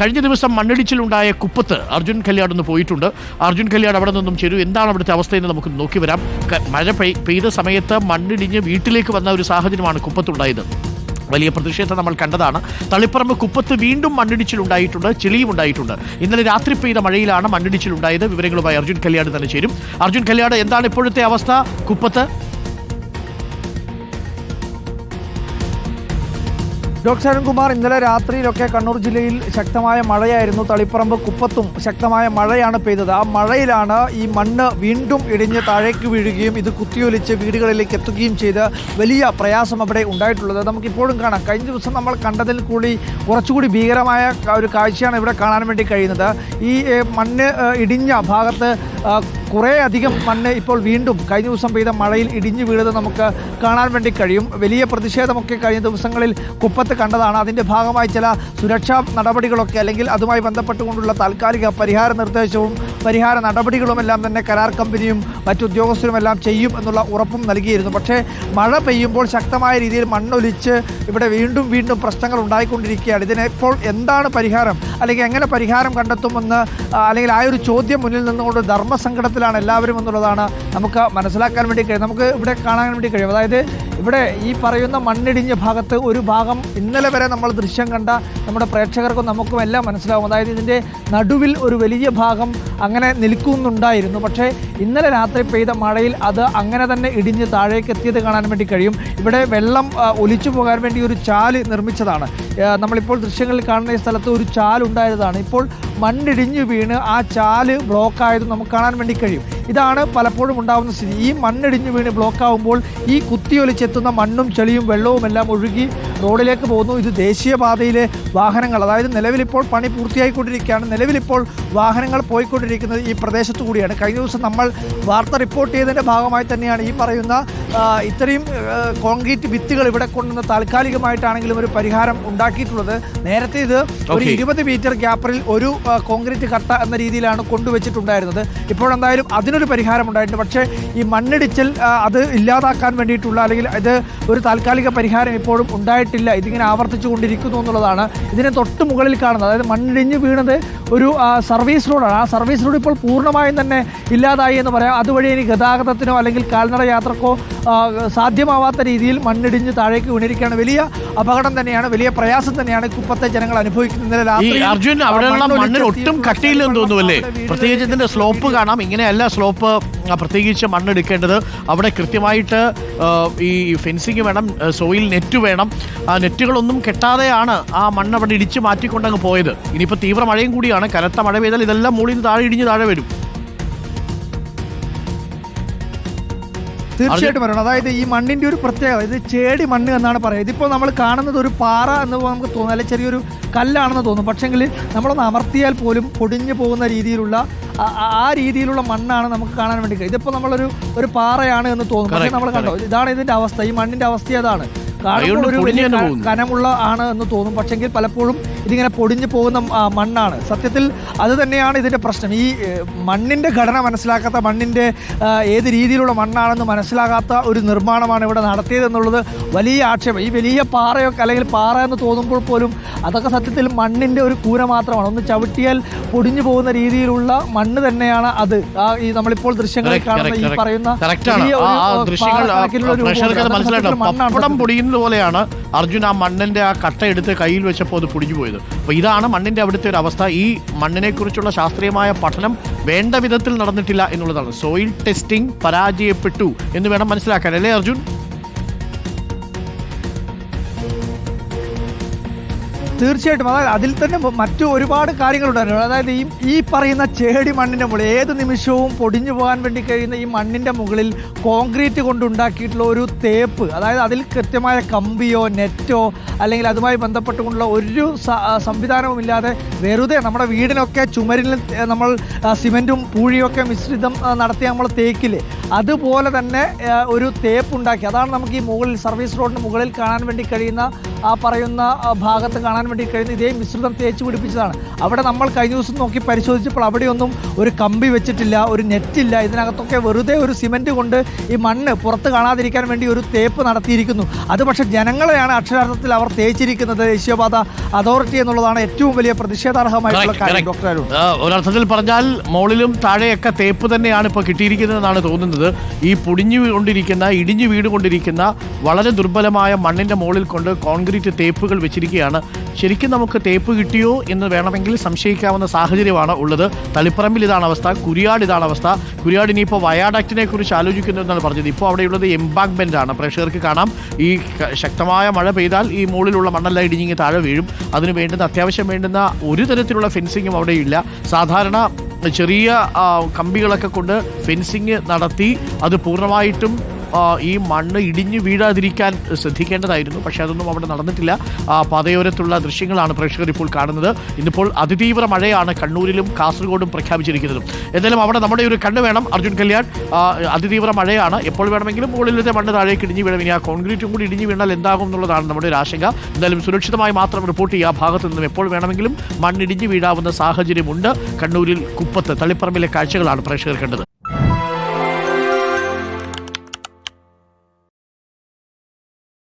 കഴിഞ്ഞ ദിവസം മണ്ണിടിച്ചിലുണ്ടായ കുപ്പത്ത് അർജുൻ കല്യാട് ഒന്ന് പോയിട്ടുണ്ട്. അർജുൻ കല്യാട് അവിടെ നിന്നും ചേരും. എന്താണ് അവിടുത്തെ അവസ്ഥയെന്ന് നമുക്ക് നോക്കി വരാം. മഴ പെയ്- പെയ്ത സമയത്ത് മണ്ണിടിഞ്ഞ് വീട്ടിലേക്ക് വന്ന ഒരു സാഹചര്യമാണ് കുപ്പത്തുണ്ടായത്. വലിയ പ്രതിഷേധം നമ്മൾ കണ്ടതാണ്. തളിപ്പറമ്പ് കുപ്പത്ത് വീണ്ടും മണ്ണിടിച്ചിലുണ്ടായിട്ടുണ്ട് ചെളിയും ഉണ്ടായിട്ടുണ്ട്. ഇന്നലെ രാത്രി പെയ്ത മഴയിലാണ് മണ്ണിടിച്ചിലുണ്ടായത്. വിവരങ്ങളുമായി അർജുൻ കല്യാട് തന്നെ ചേരും. അർജുൻ കല്യാട് എന്താണ് ഇപ്പോഴത്തെ അവസ്ഥ? കുപ്പത്ത് ഡോക്ടർ അരുൺകുമാർ ഇന്നലെ രാത്രിയിലൊക്കെ കണ്ണൂർ ജില്ലയിൽ ശക്തമായ മഴയായിരുന്നു. തളിപ്പറമ്പ് കുപ്പത്തും ശക്തമായ മഴയാണ് പെയ്തത്. ആ മഴയിലാണ് ഈ മണ്ണ് വീണ്ടും ഇടിഞ്ഞ് താഴേക്ക് വീഴുകയും ഇത് കുത്തിയൊലിച്ച് വീടുകളിലേക്ക് എത്തുകയും ചെയ്ത് വലിയ പ്രയാസം അവിടെ ഉണ്ടായിട്ടുള്ളത്. നമുക്കിപ്പോഴും കാണാം. കഴിഞ്ഞ ദിവസം നമ്മൾ കണ്ടതിൽ കൂടി കുറച്ചുകൂടി ഭീകരമായ ഒരു കാഴ്ചയാണ് ഇവിടെ കാണാൻ വേണ്ടി കഴിയുന്നത്. ഈ മണ്ണ് ഇടിഞ്ഞ ഭാഗത്ത് കുറേ അധികം മണ്ണ് ഇപ്പോൾ വീണ്ടും കഴിഞ്ഞ ദിവസം പെയ്ത മഴയിൽ ഇടിഞ്ഞു വീഴുന്നത് നമുക്ക് കാണാൻ വേണ്ടി കഴിയും. വലിയ പ്രതിഷേധമൊക്കെ കഴിഞ്ഞ ദിവസങ്ങളിൽ കുപ്പത്ത് കണ്ടതാണ്. അതിന്റെ ഭാഗമായി ചില സുരക്ഷാ നടപടികളൊക്കെ അല്ലെങ്കിൽ അതുമായി ബന്ധപ്പെട്ടുകൊണ്ടുള്ള താൽക്കാലിക പരിഹാര നിർദ്ദേശവും പരിഹാര നടപടികളുമെല്ലാം തന്നെ കരാർ കമ്പനിയും മറ്റു ഉദ്യോഗസ്ഥരുമെല്ലാം ചെയ്യും എന്നുള്ള ഉറപ്പും നൽകിയിരുന്നു. പക്ഷേ മഴ പെയ്യുമ്പോൾ ശക്തമായ രീതിയിൽ മണ്ണൊലിച്ച് ഇവിടെ വീണ്ടും വീണ്ടും പ്രശ്നങ്ങൾ ഉണ്ടായിക്കൊണ്ടിരിക്കുകയാണ്. ഇതിന് ഇപ്പോൾ എന്താണ് പരിഹാരം? അല്ലെങ്കിൽ എങ്ങനെ പരിഹാരം കണ്ടെത്തുമെന്ന് അല്ലെങ്കിൽ ആ ഒരു ചോദ്യം മുന്നിൽ നിന്നുകൊണ്ട് ധർമ്മസങ്കടത്തിലാണ് എല്ലാവരും എന്നുള്ളതാണ് നമുക്ക് മനസ്സിലാക്കാൻ വേണ്ടി കഴിയും നമുക്ക് ഇവിടെ കാണാൻ വേണ്ടി കഴിയും. അതായത് ഇവിടെ ഈ പറയുന്ന മണ്ണിടിഞ്ഞ ഭാഗത്ത് ഒരു ഭാഗം ഇന്നലെ വരെ നമ്മൾ ദൃശ്യം കണ്ട നമ്മുടെ പ്രേക്ഷകർക്കും നമുക്കും എല്ലാം മനസ്സിലാവും. അതായത് ഇതിന്റെ നടുവിൽ ഒരു വലിയ ഭാഗം അങ്ങനെ നിൽക്കുന്നുണ്ടായിരുന്നു. പക്ഷേ ഇന്നലെ രാത്രി പെയ്ത മഴയിൽ അത് അങ്ങനെ തന്നെ ഇടിഞ്ഞ് താഴേക്ക് എത്തിയത് കാണാൻ വേണ്ടി കഴിയും. ഇവിടെ വെള്ളം ഒലിച്ചു പോകാൻ വേണ്ടി ഒരു ചാൽ നിർമ്മിച്ചതാണ്. നമ്മളിപ്പോൾ ദൃശ്യങ്ങളിൽ കാണുന്ന ഈ സ്ഥലത്ത് ഒരു ചാലുണ്ടായതാണ്. ഇപ്പോൾ മണ്ണിടിഞ്ഞു വീണ് ആ ചാൽ ബ്ലോക്കായത് നമുക്ക് കാണാൻ വേണ്ടി കഴിയും. ഇതാണ് പലപ്പോഴും ഉണ്ടാകുന്ന സ്ഥിതി. ഈ മണ്ണിടിഞ്ഞു വീണ് ബ്ലോക്കാവുമ്പോൾ ഈ ഈ കുത്തിയൊലിച്ചെത്തുന്ന മണ്ണും ചെളിയും വെള്ളവും എല്ലാം ഒഴുകി റോഡിലേക്ക് പോകുന്നു. ഇത് ദേശീയപാതയിലെ വാഹനങ്ങൾ. അതായത് നിലവിലിപ്പോൾ പണി പൂർത്തിയായിക്കൊണ്ടിരിക്കുകയാണ്. നിലവിലിപ്പോൾ വാഹനങ്ങൾ പോയിക്കൊണ്ടിരിക്കുന്നത് ഈ പ്രദേശത്തു കൂടിയാണ്. കഴിഞ്ഞ ദിവസം നമ്മൾ വാർത്ത റിപ്പോർട്ട് ചെയ്തതിന്റെ ഭാഗമായി തന്നെയാണ് ഈ പറയുന്ന ഇത്രയും കോൺക്രീറ്റ് ഭിത്തികൾ ഇവിടെ കൊണ്ടുവന്ന് താൽക്കാലികമായിട്ടാണെങ്കിലും ഒരു പരിഹാരം ഉണ്ടാക്കിയിട്ടുള്ളത്. നേരത്തെ ഇത് ഒരു. ഇരുപത് മീറ്റർ ഗ്യാപ്പറിൽ ഒരു കോൺക്രീറ്റ് കട്ട എന്ന രീതിയിലാണ് കൊണ്ടുവച്ചിട്ടുണ്ടായിരുന്നത്. ഇപ്പോഴെന്തായാലും അതിനൊരു പരിഹാരം ഉണ്ടായിട്ടുണ്ട്. പക്ഷേ ഈ മണ്ണിടിച്ചിൽ അത് ഇല്ലാതാക്കാൻ വേണ്ടിയിട്ടുള്ള അല്ലെങ്കിൽ ഇത് ഒരു താൽക്കാലിക പരിഹാരം ഇപ്പോഴും ഉണ്ടായിട്ടില്ല ഇതിങ്ങനെ ആവർത്തിച്ചു കൊണ്ടിരിക്കുന്നു എന്നുള്ളതാണ് ഇതിന് തൊട്ട് മുകളിൽ കാണുന്നത്. അതായത് മണ്ണിടിഞ്ഞ് വീണത് ഒരു സർവീസ് റോഡാണ്. ആ സർവീസ് റോഡ് ഇപ്പോൾ പൂർണമായും തന്നെ ഇല്ലാതായി എന്ന് പറയാം. അതുവഴി ഇനി ഗതാഗതത്തിനോ അല്ലെങ്കിൽ കാൽനട യാത്രക്കോ സാധ്യമാവാത്ത രീതിയിൽ മണ്ണിടിഞ്ഞ് താഴേക്ക് വീണിരിക്കുകയാണ്. വലിയ അപകടം തന്നെയാണ് വലിയ പ്രയാസം തന്നെയാണ് കുപ്പത്തെ ജനങ്ങൾ അനുഭവിക്കുന്നത്. അർജുൻ അവിടെയുള്ള മണ്ണിന് ഒട്ടും കട്ടിയില്ലെന്ന് തോന്നുമല്ലേ പ്രത്യേകിച്ച് ഇതിന്റെ സ്ലോപ്പ് കാണാം. ഇങ്ങനെയല്ല സ്ലോപ്പ് പ്രത്യേകിച്ച് മണ്ണെടുക്കേണ്ടത്. അവിടെ കൃത്യമായിട്ട് ഈ ഫെൻസിങ് വേണം സോയിൽ നെറ്റ് വേണം. ആ നെറ്റുകളൊന്നും കെട്ടാതെയാണ് ആ മണ്ണ് അവിടെ ഇടിച്ച് മാറ്റിക്കൊണ്ടങ്ങ് പോയത്. ഇനിയിപ്പോൾ തീവ്ര മഴയും കൂടിയാണ്. കനത്ത മഴ പെയ്താൽ ഇതെല്ലാം മുകളിൽ നിന്ന് താഴെ ഇടിഞ്ഞ് താഴെ വരും. തീർച്ചയായിട്ടും വരണം. അതായത് ഈ മണ്ണിന്റെ ഒരു പ്രത്യേകത ഇത് ചേടി മണ്ണ് എന്നാണ് പറയുക. ഇതിപ്പോൾ നമ്മൾ കാണുന്നത് ഒരു പാറ എന്ന് നമുക്ക് തോന്നും അല്ലെങ്കിൽ ചെറിയൊരു കല്ലാണെന്ന് തോന്നും. പക്ഷെങ്കിൽ നമ്മളൊന്ന് അമർത്തിയാൽ പോലും പൊടിഞ്ഞു പോകുന്ന രീതിയിലുള്ള ആ- രീതിയിലുള്ള മണ്ണാണ് നമുക്ക് കാണാൻ വേണ്ടി ഇതിപ്പോ ഇതിപ്പോൾ നമ്മളൊരു ഒരു പാറയാണ് എന്ന് തോന്നും. പക്ഷേ നമ്മൾ കണ്ടോ ഇതാണ് ഇതിന്റെ അവസ്ഥ. ഈ മണ്ണിന്റെ അവസ്ഥ അതാണ് കാണുമ്പോൾ ഒരു വലിയ. കനമുള്ള ആണ് എന്ന് തോന്നും. പക്ഷെങ്കിൽ പലപ്പോഴും ഇതിങ്ങനെ പൊടിഞ്ഞു പോകുന്ന മണ്ണാണ്. സത്യത്തിൽ അത് തന്നെയാണ് ഇതിന്റെ പ്രശ്നം. ഈ മണ്ണിന്റെ മണ്ണിന്റെ ഘടന മനസ്സിലാക്കാത്ത മണ്ണിന്റെ ഏത് രീതിയിലുള്ള മണ്ണാണെന്ന് മനസ്സിലാകാത്ത ഒരു നിർമ്മാണമാണ് ഇവിടെ നടത്തിയതെന്നുള്ളത് വലിയ ആക്ഷേപം. ഈ വലിയ പാറയൊക്കെ അല്ലെങ്കിൽ പാറ എന്ന് തോന്നുമ്പോൾ പോലും അതൊക്കെ സത്യത്തിൽ മണ്ണിന്റെ ഒരു കൂര മാത്രമാണ്. ഒന്ന് ചവിട്ടിയാൽ പൊടിഞ്ഞു പോകുന്ന രീതിയിലുള്ള മണ്ണ് തന്നെയാണ് അത്. ആ ഈ നമ്മളിപ്പോൾ ദൃശ്യങ്ങളിൽ കാണുന്ന ഈ പറയുന്ന പറയുന്ന പോലെയാണ് അർജുൻ ആ മണ്ണിന്റെ ആ കട്ട എടുത്ത് കയ്യിൽ വെച്ചപ്പോൾ അത് പൊടിഞ്ഞു പോയത്. അപ്പോൾ ഇതാണ് മണ്ണിന്റെ അവിടുത്തെ ഒരു അവസ്ഥ. ഈ മണ്ണിനെക്കുറിച്ചുള്ള ശാസ്ത്രീയമായ പഠനം വേണ്ട വിധത്തിൽ നടന്നിട്ടില്ല എന്നുള്ളതാണ്. സോയിൽ ടെസ്റ്റിംഗ് പരാജയപ്പെട്ടു എന്ന് വേണം മനസ്സിലാക്കാൻ. അല്ലേ അർജുൻ? തീർച്ചയായിട്ടും. അതായത് അതിൽ തന്നെ മറ്റു ഒരുപാട് കാര്യങ്ങളുണ്ടായിരുന്നു. അതായത് ഈ ഈ പറയുന്ന ചേടി മണ്ണിന്റെ മുകളിൽ ഏത് നിമിഷവും പൊടിഞ്ഞു പോകാൻ വേണ്ടി കഴിയുന്ന ഈ മണ്ണിന്റെ മുകളിൽ കോൺക്രീറ്റ് കൊണ്ടുണ്ടാക്കിയിട്ടുള്ള ഒരു തേപ്പ് അതായത് അതിൽ കൃത്യമായ കമ്പിയോ നെറ്റോ അല്ലെങ്കിൽ അതുമായി ബന്ധപ്പെട്ടുകൊണ്ടുള്ള ഒരു സംവിധാനവും ഇല്ലാതെ വെറുതെ നമ്മുടെ വീടിനൊക്കെ ചുമരിൽ നമ്മൾ സിമെന്റും പൂഴിയൊക്കെ മിശ്രിതം നടത്തി നമ്മൾ തേക്കില്ലേ? അതുപോലെ തന്നെ ഒരു തേപ്പ് ഉണ്ടാക്കി. അതാണ് നമുക്ക് ഈ മുകളിൽ സർവീസ് റോഡിന് മുകളിൽ കാണാൻ വേണ്ടി കഴിയുന്ന ആ പറയുന്ന ഭാഗത്ത് കാണാൻ വേണ്ടി കഴിയുന്ന ഇതേ മിശ്രിതം തേച്ച് പിടിപ്പിച്ചതാണ്. അവിടെ നമ്മൾ കഴിഞ്ഞ ദിവസം നോക്കി പരിശോധിച്ചപ്പോൾ അവിടെയൊന്നും ഒരു കമ്പി വെച്ചിട്ടില്ല ഒരു നെറ്റില്ല. ഇതിനകത്തൊക്കെ വെറുതെ ഒരു സിമന്റ് കൊണ്ട് ഈ മണ്ണ് പുറത്ത് കാണാതിരിക്കാൻ വേണ്ടി ഒരു തേപ്പ് നടത്തിയിരിക്കുന്നു. അത് പക്ഷേ ജനങ്ങളെയാണ് അക്ഷരാർത്ഥത്തിൽ അവർ തേച്ചിരിക്കുന്നത്. ദേശീയപാത അതോറിറ്റി എന്നുള്ളതാണ് ഏറ്റവും വലിയ പ്രതിഷേധാർഹമായിട്ടുള്ള കാര്യം. ഡോക്ടർ ഒരർത്ഥത്തിൽ പറഞ്ഞാൽ മുകളിലും താഴെയൊക്കെ തേപ്പ് തന്നെയാണ് ഇപ്പോൾ കിട്ടിയിരിക്കുന്നതെന്നാണ് തോന്നുന്നത്. ഈ പൊടിഞ്ഞു കൊണ്ടിരിക്കുന്ന ഇടിഞ്ഞു വീടുകൊണ്ടിരിക്കുന്ന വളരെ ദുർബലമായ മണ്ണിന്റെ മുകളിൽ കൊണ്ട് കോൺക്രീറ്റ് തേപ്പുകൾ വെച്ചിരിക്കുകയാണ്. ശരിക്കും നമുക്ക് തേപ്പ് കിട്ടിയോ എന്ന് വേണമെങ്കിൽ സംശയിക്കാവുന്ന സാഹചര്യമാണ് ഉള്ളത്. തളിപ്പറമ്പിൽ ഇതാണ് അവസ്ഥ കുരിയാട് ഇതാണ് അവസ്ഥ. കുരിയാട് ഇനിയിപ്പോൾ വയാഡാക്റ്റിനെ കുറിച്ച് ആലോചിക്കുന്നു എന്നാണ് പറഞ്ഞത്. ഇപ്പോൾ അവിടെയുള്ളത് എംബാങ്ക്മെന്റ് ആണ് പ്രേക്ഷകർക്ക് കാണാം. ഈ ശക്തമായ മഴ പെയ്താൽ ഈ മുകളിലുള്ള മണ്ണെല്ലാം ഇടിഞ്ഞിങ്ങി താഴെ വീഴും. അതിന് വേണ്ടുന്ന അത്യാവശ്യം വേണ്ടുന്ന ഒരു തരത്തിലുള്ള ഫെൻസിങ്ങും അവിടെ ഇല്ല സാധാരണ ചെറിയ കമ്പികളൊക്കെ കൊണ്ട് ഫെൻസിങ് നടത്തി അത് പൂർണമായിട്ടും ഈ മണ്ണ് ഇടിഞ്ഞു വീഴാതിരിക്കാൻ ശ്രദ്ധിക്കേണ്ടതായിരുന്നു. പക്ഷെ അതൊന്നും അവിടെ നടന്നിട്ടില്ല. പതയോരത്തുള്ള ദൃശ്യങ്ങളാണ് പ്രേക്ഷകർ ഇപ്പോൾ കാണുന്നത്. ഇന്നിപ്പോൾ അതിതീവ്ര മഴയാണ് കണ്ണൂരിലും കാസർഗോഡും പ്രഖ്യാപിച്ചിരിക്കുന്നത്. എന്തായാലും അവിടെ നമ്മുടെ ഒരു കണ്ണ് വേണം അർജുൻ കല്യാൺ. അതിതീവ്ര മഴയാണ്. എപ്പോൾ വേണമെങ്കിലും മുകളിലത്തെ മണ്ണ് താഴേക്ക് ഇടിഞ്ഞു വീഴും. ഇനി ആ കോൺക്രീറ്റും കൂടി ഇടിഞ്ഞു വീണാൽ എന്താകും എന്നുള്ളതാണ് നമ്മുടെ ഒരു ആശങ്ക. എന്തായാലും സുരക്ഷിതമായി മാത്രം റിപ്പോർട്ട് ചെയ്യുക. ആ ഭാഗത്ത് നിന്നും എപ്പോൾ വേണമെങ്കിലും മണ്ണിടിഞ്ഞു വീഴാവുന്ന സാഹചര്യമുണ്ട്. കണ്ണൂരിൽ കുപ്പത്ത് തളിപ്പറമ്പിലെ കാഴ്ചകളാണ് പ്രേക്ഷകർ കണ്ടത്.